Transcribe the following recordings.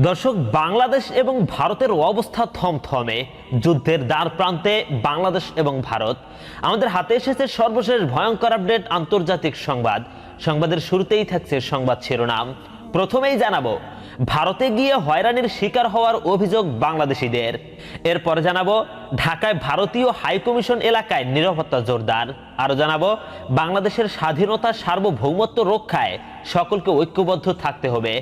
দর্শক, বাংলাদেশ এবং ভারতের অবস্থা থমথমে। যুদ্ধের দ্বার প্রান্তে বাংলাদেশ এবং ভারত। আমাদের হাতে এসেছে সর্বশেষ ভয়ঙ্কর আপডেট, আন্তর্জাতিক সংবাদ। সংবাদের শুরুতেই থাকছে সংবাদ শিরোনাম। প্রথমেই জানাব, ভারতে গিয়ে হয়রানির শিকার হওয়ার অভিযোগ বাংলাদেশিদের। এরপর জানাব, ঢাকায় ভারতীয় হাইকমিশন এলাকায় নিরাপত্তা জোরদার। আরও জানাব, বাংলাদেশের স্বাধীনতা সার্বভৌমত্ব রক্ষায় সকলকে ঐক্যবদ্ধ থাকতে হবে,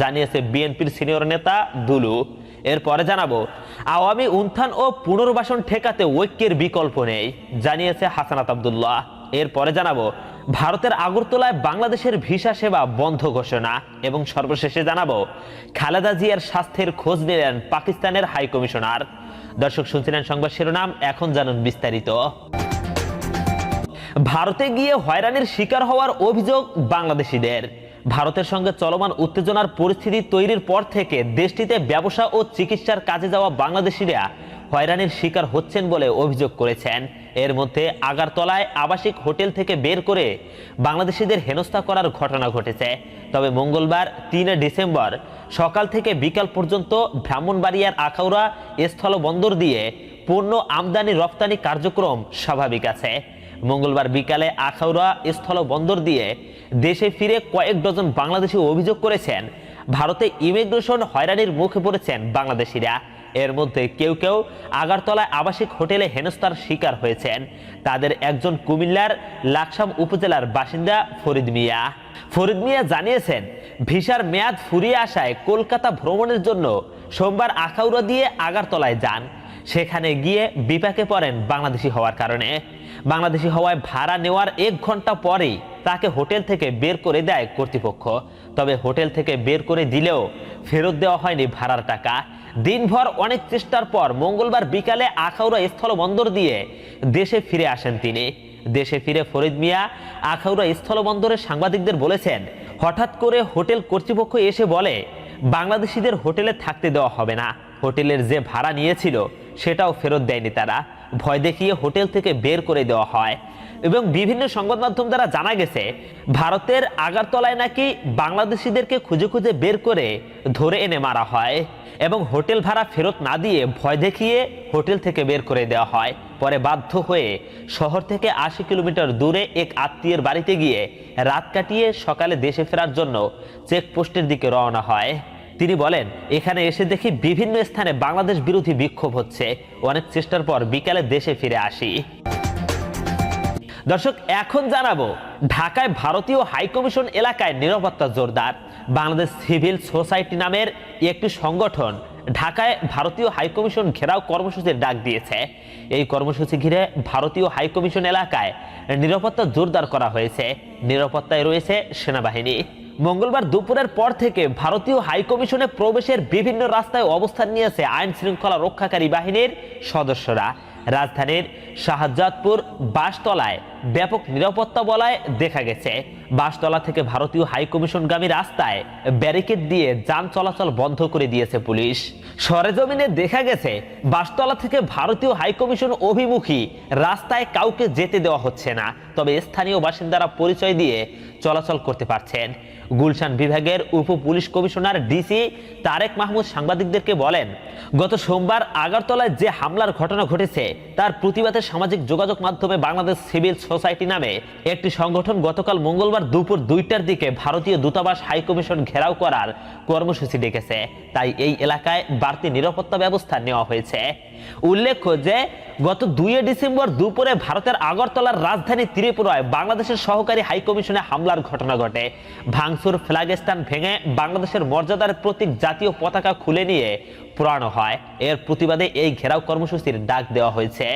জানিয়েছে বিএনপির সিনিয়র নেতা দুলু। এরপরে জানাব, আওয়ামী উত্থান ও পুনর্বাসন ঠেকাতে ঐক্যের বিকল্প নেই, জানিয়েছে হাসানাত আবদুল্লাহ। এরপরে জানাব ভারতের আগরতলায় বাংলাদেশের ভিসা সেবা বন্ধ ঘোষণা। এবং সর্বশেষে জানাব, খালেদা জিয়ার স্বাস্থ্যের খোঁজ নিলেন পাকিস্তানের হাই কমিশনার। দর্শক শুনছিলেন সংবাদ শিরোনাম, এখন জানুন বিস্তারিত। ভারতে গিয়ে হয়রানির শিকার হওয়ার অভিযোগ বাংলাদেশিদের। ভারতের সঙ্গে চলমান উত্তেজনার পরিস্থিতি তৈরির পর থেকে দেশটিতে ব্যবসা ও চিকিৎসার কাজে যাওয়া বাংলাদেশিরা হয়রানির শিকার হচ্ছেন বলে অভিযোগ করেছেন। এর মধ্যে আগারতলায় আবাসিক হোটেল থেকে বের করে বাংলাদেশিদের হেনস্থা করার ঘটনা ঘটেছে। তবে মঙ্গলবার, তিন ডিসেম্বর, সকাল থেকে বিকাল পর্যন্ত ব্রাহ্মণবাড়িয়ার আখাউড়া স্থলবন্দর দিয়ে পণ্য আমদানি রপ্তানি কার্যক্রম স্বাভাবিক আছে। মঙ্গলবার বিকালে আখাউড়া স্থল বন্দর দিয়ে দেশে ফিরে কয়েক ডজন বাংলাদেশি অভিযোগ করেছেন, ভারতে ইমিগ্রেশন হয়রানির মুখে পড়েছেন বাংলাদেশিরা। এর মধ্যে কেউ কেউ আগারতলায় আবাসিক হোটেলে হেনস্থার শিকার হয়েছেন। তাদের একজন কুমিল্লার লাকসাম উপজেলার বাসিন্দা ফরিদ মিয়া। ফরিদ মিয়া জানিয়েছেন, ভিসার মেয়াদ ফুরিয়ে আসায় কলকাতা ভ্রমণের জন্য সোমবার আখাউড়া দিয়ে আগারতলায় যান। সেখানে গিয়ে বিপাকে পড়েন বাংলাদেশি হওয়ার কারণে। বাংলাদেশি হওয়ায় ভাড়া নেওয়ার এক ঘণ্টা পরেই তাকে হোটেল থেকে বের করে দেয় কর্তৃপক্ষ। তবে হোটেল থেকে বের করে দিলেও ফেরত দেওয়া হয়নি ভাড়ার টাকা। দিনভর অনেক চেষ্টার পর মঙ্গলবার বিকালে আখাউড়া স্থলবন্দর দিয়ে দেশে ফিরে আসেন তিনি। দেশে ফিরে ফরিদ মিয়া আখাউড়া স্থলবন্দরের সাংবাদিকদের বলেছেন, হঠাৎ করে হোটেল কর্তৃপক্ষ এসে বলে, বাংলাদেশিদের হোটেলে থাকতে দেওয়া হবে না। হোটেলের যে ভাড়া নিয়েছিল, সেটাও ফেরত দেয়নি তারা। ভয় দেখিয়ে হোটেল থেকে বের করে দেওয়া হয়। এবং বিভিন্ন সংবাদ মাধ্যম দ্বারা জানা গেছে, ভারতের আগারতলায় নাকি বাংলাদেশিদেরকে খুঁজে খুঁজে বের করে ধরে এনে মারা হয় এবং হোটেল ভাড়া ফেরত না দিয়ে ভয় দেখিয়ে হোটেল থেকে বের করে দেওয়া হয়। পরে বাধ্য হয়ে শহর থেকে আশি কিলোমিটার দূরে এক আত্মীয়ের বাড়িতে গিয়ে রাত কাটিয়ে সকালে দেশে ফেরার জন্য চেকপোস্টের দিকে রওনা হয়। তিনি বলেন, এখানে এসে দেখি বিভিন্ন স্থানে বাংলাদেশ বিরোধী বিক্ষোভ হচ্ছে। অনেক চেষ্টার পর বিকালে দেশে ফিরে আসি। দর্শক, এখন জানাব, ঢাকায় ভারতীয় হাইকমিশন এলাকায় নিরাপত্তা জোরদার। বাংলাদেশ সিভিল সোসাইটি নামের একটি সংগঠন ঢাকায় ভারতীয় হাইকমিশন ঘেরাও কর্মসূচির ডাক দিয়েছে। এই কর্মসূচি ঘিরে ভারতীয় হাইকমিশন এলাকায় নিরাপত্তা জোরদার করা হয়েছে। নিরাপত্তায় রয়েছে সেনাবাহিনী। মঙ্গলবার দুপুরের পর থেকে ভারতীয় হাইকমিশনে প্রবেশের বিভিন্ন রাস্তায় অবস্থান নিয়েছে আইন শৃঙ্খলা রক্ষাকারী বাহিনীর সদস্যরা। রাজধানীর শাহজাদপুর বাসতলায় ব্যাপক নিরাপত্তা বলায় দেখা গেছে। বাসতলা থেকে ভারতীয় হাইকমিশনগামী রাস্তায় ব্যারিকেড দিয়ে যান চলাচল বন্ধ করে দিয়েছে পুলিশ। সরেজমিনে দেখা গেছে, বাসতলা থেকে ভারতীয় হাইকমিশন অভিমুখী, রাস্তায় কাউকে যেতে দেওয়া হচ্ছে না। তবে স্থানীয় বাসিন্দারা পরিচয় দিয়ে চলাচল করতে পারছেন। গুলশান বিভাগের উপ police commissioner DC Tarek Mahmud সাংবাদিকদেরকে বলেন, গত সোমবার আগারতলায় যে হামলার ঘটনা ঘটেছে, তার প্রতিবাদে সামাজিক যোগাযোগ মাধ্যমে বাংলাদেশ সিভিল সোসাইটি নামে একটি সংগঠন গতকাল মঙ্গলবার দুপুর দুইটার দিকে ভারতীয় দূতাবাস হাইকমিশন ঘেরাও করার কর্মসূচি ডেকেছে। তাই এই এলাকায় বাড়তি নিরাপত্তা ব্যবস্থা নেওয়া হয়েছে। উল্লেখ্য যে, গত দুই ডিসেম্বর দুপুরে ভারতের আগরতলার রাজধানী ত্রিপুরায় বাংলাদেশের সহকারী হাইকমিশনে হামলার ঘটনা ঘটে। ভাঙচুর ফ্ল্যাগ স্ট্যান্ড ভেঙে বাংলাদেশের মর্যাদার প্রতীক জাতীয় পতাকা খুলে নিয়ে পুরানো হয়। এর প্রতিবাদে এই ঘেরাও কর্মসূচির ডাক দেওয়া হয়েছে।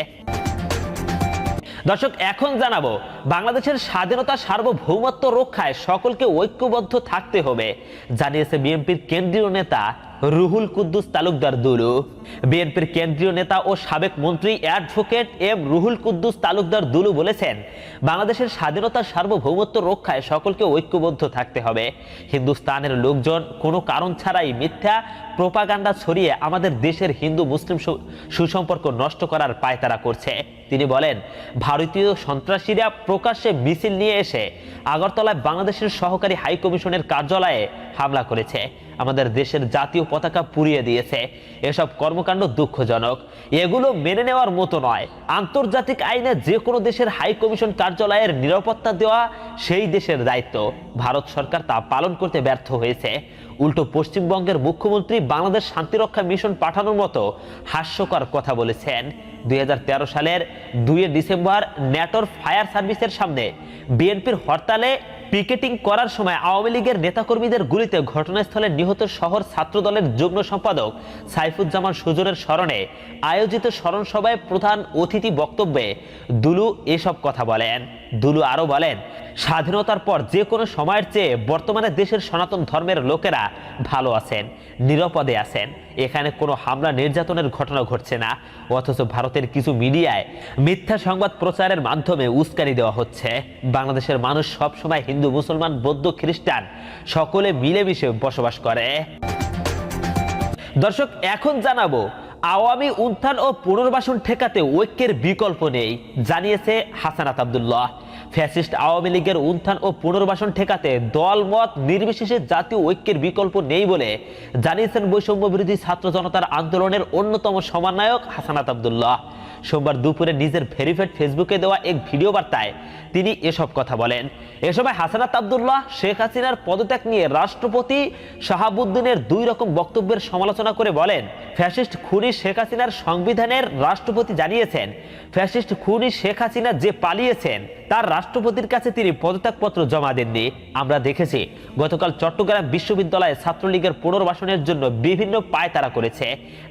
দর্শক এখন জানাব বাংলাদেশের স্বাধীনতা সার্বভৌমত্ব রক্ষায় সকলকে ঐক্যবদ্ধ থাকতে হবে, জানিয়েছে বিএনপির কেন্দ্রীয় নেতা রুহুল কুদ্দুস তালুকদার দুলু। বিএনপির কেন্দ্রীয় নেতা ও সাবেক মন্ত্রী অ্যাডভোকেট এম রুহুল কুদ্দুস তালুকদার দুলু বলেছেন, বাংলাদেশের স্বাধীনতার সার্বভৌমত্ব রক্ষায় সকলকে ঐক্যবদ্ধ থাকতে হবে। হিন্দুস্তানের লোকজন কোনো কারণ ছাড়াই মিথ্যা প্রোপাগান্ডা ছড়িয়ে আমাদের দেশের হিন্দু মুসলিম সুসম্পর্ক নষ্ট করার পায়তারা করছে। তিনি বলেন, ভারতীয় সন্ত্রাসীরা প্রকাশ্যে মিছিল নিয়ে এসে আগরতলায় বাংলাদেশের সহকারী হাইকমিশনের কার্যালয়ে হামলা করেছে। আমাদের দেশের জাতীয় পতাকা পুড়িয়ে দিয়েছে। এসব কর্মকাণ্ড দুঃখজনক। এগুলো মেনে নেওয়ার মতো নয়। আন্তর্জাতিক আইনে যে কোনো দেশের হাই কমিশন কার্যালয়ের নিরাপত্তা দেওয়া সেই দেশের দায়িত্ব। ভারত সরকার তা পালন করতে ব্যর্থ হয়েছে। উল্টো পশ্চিমবঙ্গের মুখ্যমন্ত্রী বাংলাদেশ শান্তিরক্ষা মিশন পাঠানোর মতো হাস্যকর কথা বলেছেন। দুই হাজার তেরো সালের দুই ডিসেম্বর ন্যাটোর ফায়ার সার্ভিসের সামনে বিএনপির হরতালে পিকেটিং করার সময় আওয়ামী লীগের নেতাকর্মীদের গুলিতে ঘটনাস্থলে নিহত শহর ছাত্রদলের যুগ্ম সম্পাদক সাইফুজ্জামান সুজনের স্মরণে আয়োজিত স্মরণ সভায় প্রধান অতিথি বক্তব্যে দুলু এসব কথা বলেন। দুলু আরও বলেন, স্বাধীনতার পর যে কোনো সময়ের চেয়ে বর্তমানে দেশের সনাতন ধর্মের লোকেরা ভালো আছেন, নিরাপদে আছেন। এখানে কোনো হামলা নির্যাতনের ঘটনা ঘটছে না। অথচ ভারতের কিছু মিডিয়ায় মিথ্যা সংবাদ প্রচারের মাধ্যমে উস্কানি দেওয়া হচ্ছে। বাংলাদেশের মানুষ সবসময় হিন্দু মুসলমান, বৌদ্ধ, খ্রিস্টান সকলে মিলেমিশে বসবাস করে। দর্শক, এখন জানাব, আওয়ামী উত্থান ও পুনর্বাসন ঠেকাতে ঐক্যের বিকল্প নেই, জানিয়েছে হাসানাত আব্দুল্লাহ। ফ্যাসিস্ট আওয়ামী লীগের উত্থান ও পুনর্বাসন ঠেকাতে দল মত নির্বিশেষে জাতীয় ঐক্যের বিকল্প নেই বলে জানিয়েছেন বৈষম্য বিরোধী ছাত্র জনতার আন্দোলনের অন্যতম সমন্বয়ক হাসানাত আব্দুল্লাহ। সোমবার দুপুরে নিজের ভেরিফাইড ফেসবুকে দেওয়া এক ভিডিও বার্তায় তিনি এসব কথা বলেন। এ সময় হাসানাত আব্দুল্লাহ, শেখ হাসিনার পদত্যাগ নিয়ে রাষ্ট্রপতি শাহাবুদ্দিনের দুই রকম বক্তব্যের সমালোচনা করে বলেন, ফ্যাসিস্ট খুনি শেখ হাসিনার সংবিধানের রাষ্ট্রপতি জানিয়েছেন। ফ্যাসিস্ট খুনি শেখ হাসিনা যে পালিয়েছেন, তার রাষ্ট্রপতির কাছে তিনি পদত্যাগপত্র জমা দেননি। আমরা দেখেছি, গতকাল চট্টগ্রাম বিশ্ববিদ্যালয়ে ছাত্রলীগের পুনর্বাসনের জন্য বিভিন্ন পায়তারা করেছে।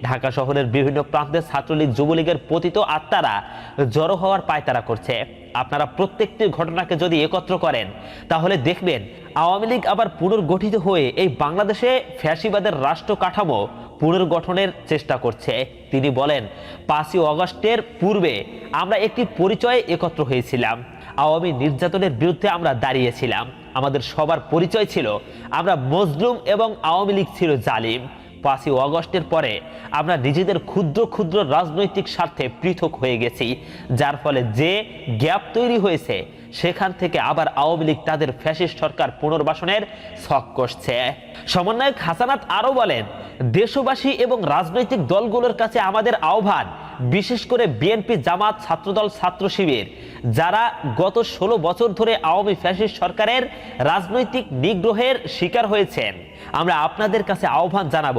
ঢাকা শহরের বিভিন্ন প্রান্তে ছাত্রলীগ যুবলীগের পতিত আত্মারা জড়ো হওয়ার পায়তারা করছে। আপনারা প্রত্যেকটি ঘটনাকে যদি একত্র করেন, তাহলে দেখবেন আওয়ামী লীগ আবার পুনর্গঠিত হয়ে এই বাংলাদেশে ফ্যাসিবাদের রাষ্ট্র কাঠামো পুনর্গঠনের চেষ্টা করছে। তিনি বলেন, পাঁচই অগস্টের পূর্বে আমরা একটি পরিচয়ে একত্র হয়েছিলাম। আওয়ামী নির্যাতনের বিরুদ্ধে আমরা দাঁড়িয়েছিলাম। আমাদের সবার পরিচয় ছিল, আমরা মজলুম এবং আওয়ামী লীগ ছিল জালিম। পাঁচই অগস্টের পরে আমরা নিজেদের ক্ষুদ্র ক্ষুদ্র রাজনৈতিক স্বার্থে পৃথক হয়ে গেছি, যার ফলে যে গ্যাপ তৈরি হয়েছে, সেখান থেকে আবার আওয়ামী লীগ তাদের ফ্যাসিস্ট সরকার পুনর্বাসনের ছক কষছে। সমন্বয়ক হাসানাত আরও বলেন, দেশবাসী এবং রাজনৈতিক দলগুলোর কাছে আমাদের আহ্বান, বিশেষ করে বিএনপি জামাত ছাত্রদল ছাত্র শিবির যারা গত ষোলো বছর ধরে আওয়ামী ফ্যাসিস্ট সরকারের রাজনৈতিক নিগ্রহের শিকার হয়েছেন। আমরা আপনাদের কাছে আহ্বান জানাব,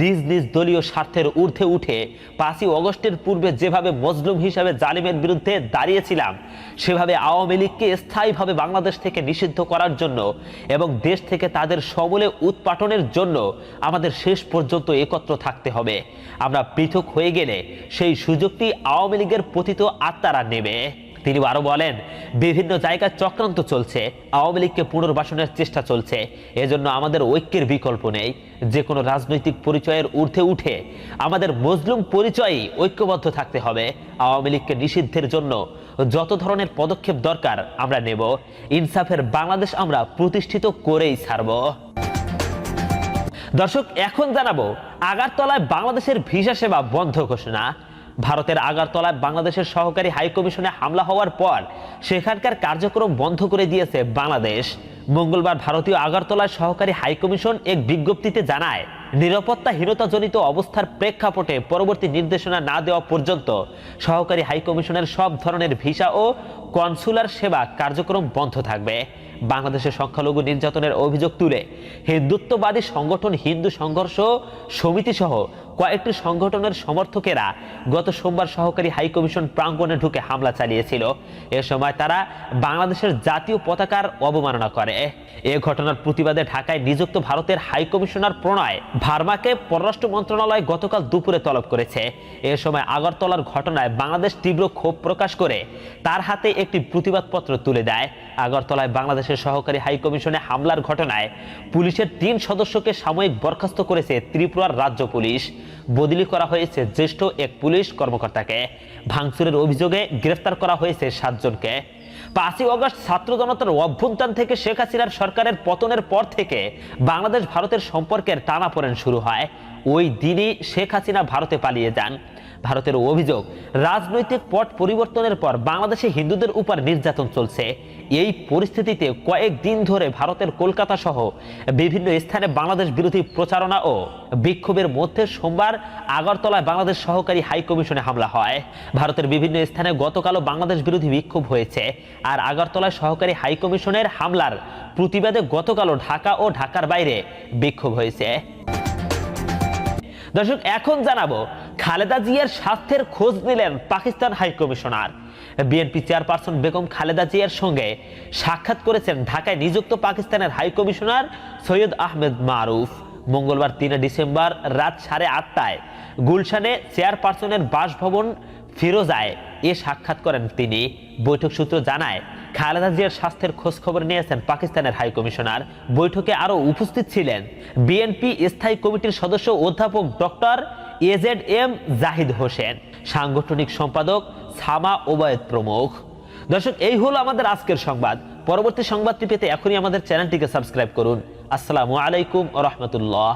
নিজ নিজ দলীয় স্বার্থের ঊর্ধ্বে উঠে পাঁচই অগস্টের পূর্বে যেভাবে মজলুম হিসাবে জালিমের বিরুদ্ধে দাঁড়িয়েছিলাম, সেভাবে আওয়ামী লীগকে স্থায়ীভাবে বাংলাদেশ থেকে নিষিদ্ধ করার জন্য এবং দেশ থেকে তাদের সমূলে উৎপাটনের জন্য আমাদের শেষ পর্যন্ত একত্র থাকতে হবে। আমরা পৃথক হয়ে গেলে সেই সুযোগটি আওয়ামী লীগের পতিত আত্মারা নেবে। তিনি আরও বলেন, বিভিন্ন জায়গায় চক্রান্ত চলছে, আওয়ামী লীগকে পুনর্বাসনের চেষ্টা চলছে। এজন্য আমাদের ঐক্যের বিকল্প নেই। যে কোনো রাজনৈতিক পরিচয়ের ঊর্ধ্বে উঠে আমাদের মজলুম পরিচয়ই ঐক্যবদ্ধ থাকতে হবে। আওয়ামী লীগকে নিষিদ্ধের জন্য যত ধরনের পদক্ষেপ দরকার আমরা নেব। ইনসাফের বাংলাদেশ আমরা প্রতিষ্ঠিত করেই ছাড়ব। দর্শক, এখন জানাব, আগারতলায় বাংলাদেশের ভিসা সেবা বন্ধ ঘোষণা। ভারতের আগারতলায় বাংলাদেশের সহকারী হাইকমিশনে হামলা হওয়ার পর সেখানকার কার্যক্রম বন্ধ করে দিয়েছে বাংলাদেশ। মঙ্গলবার ভারতীয় আগারতলায় সহকারী হাইকমিশন এক বিজ্ঞপ্তিতে জানায়, নিরাপত্তাহীনতাজনিত অবস্থার প্রেক্ষাপটে পরবর্তী নির্দেশনা না দেওয়া পর্যন্ত সহকারী হাইকমিশনের সব ধরনের ভিসা ও কনসুলার সেবা কার্যক্রম বন্ধ থাকবে। বাংলাদেশের সংখ্যালঘু নির্যাতনের অভিযোগ তুলে হিন্দুত্ববাদী সংগঠন হিন্দু সংঘর্ষ সমিতি সহ কয়েকটি সংগঠনের সমর্থকেরা গত সোমবার সহকারী হাইকমিশন প্রাঙ্গণে ঢুকে হামলা চালিয়েছিল। এ সময় তারা বাংলাদেশের জাতীয় পতাকার অবমাননা করে। এ ঘটনার প্রতিবাদে ঢাকায় নিযুক্ত ভারতের হাইকমিশনার প্রণয় ভার্মাকে পররাষ্ট্র মন্ত্রণালয় গতকাল দুপুরে তলব করেছে। এ সময় আগরতলার ঘটনায় বাংলাদেশ তীব্র ক্ষোভ প্রকাশ করে তার হাতে একটি প্রতিবাদপত্র তুলে দেয়। আগরতলায় বাংলাদেশের সহকারী হাইকমিশনে হামলার ঘটনায় পুলিশের তিন সদস্যকে সাময়িক বরখাস্ত করেছে ত্রিপুরার রাজ্য পুলিশ। বদলি করা হয়েছে জ্যেষ্ঠ এক পুলিশ কর্মকর্তাকে। ভাঙচুরের অভিযোগে গ্রেফতার করা হয়েছে সাতজনকে। পাঁচই অগস্ট ছাত্র জনতার অভ্যুত্থান থেকে শেখ হাসিনার সরকারের পতনের পর থেকে বাংলাদেশ ভারতের সম্পর্কের টানাপোড়েন শুরু হয়। ওই দিনই শেখ হাসিনা ভারতে পালিয়ে যান। ভারতের অভিযোগ, রাজনৈতিক পট পরিবর্তনের পর বাংলাদেশে হিন্দুদের উপর নির্যাতন চলছে। এই পরিস্থিতিতে কয়েকদিন ধরে ভারতের কলকাতা সহ বিভিন্ন স্থানে বাংলাদেশ বিরোধী প্রচারণা ও বিক্ষোভের মধ্যে সোমবার আগরতলায় বাংলাদেশ সহকারী হাই কমিশনে হামলা হয়। ভারতের বিভিন্ন স্থানে গতকালও বাংলাদেশ বিরোধী বিক্ষোভ হয়েছে। আর আগরতলায় সহকারী হাই কমিশনের হামলার প্রতিবাদে গতকালও ঢাকা ও ঢাকার বাইরে বিক্ষোভ হয়েছে। দর্শক, এখন জানাব খালেদা জিয়ার স্বাস্থ্যের খোঁজ নিলেন Pakistan high commissioner BNP chairperson Begum Khaleda জিয়ার সঙ্গে সাক্ষাৎ করেছেন ঢাকায় নিযুক্ত পাকিস্তানের হাইকমিশনার সৈয়দ আহমেদ মারুফ। মঙ্গলবার তিনে ডিসেম্বর রাত সাড়ে আটটায় গুলশানে চেয়ারপারসনের বাসভবন ফিরোজায় এ সাক্ষাৎ করেন তিনি। বৈঠক সূত্র জানায়, খালেদা জিয়ার স্বাস্থ্যের খোঁজ খবর নিয়েছেন পাকিস্তানের হাই কমিশনার বৈঠকে আরও উপস্থিত ছিলেন বিএনপি স্থায়ী কমিটির সদস্য অধ্যাপক doctor AZ M Zahid Hossain, সাংগঠনিক সম্পাদক সামা ওবায়দ প্রমুখ। দর্শক, এই হলো আমাদের আজকের সংবাদ। পরবর্তী সংবাদটি পেতে এখনই আমাদের চ্যানেলটিকে সাবস্ক্রাইব করুন। আসসালামু আলাইকুম রহমতুল্লাহ।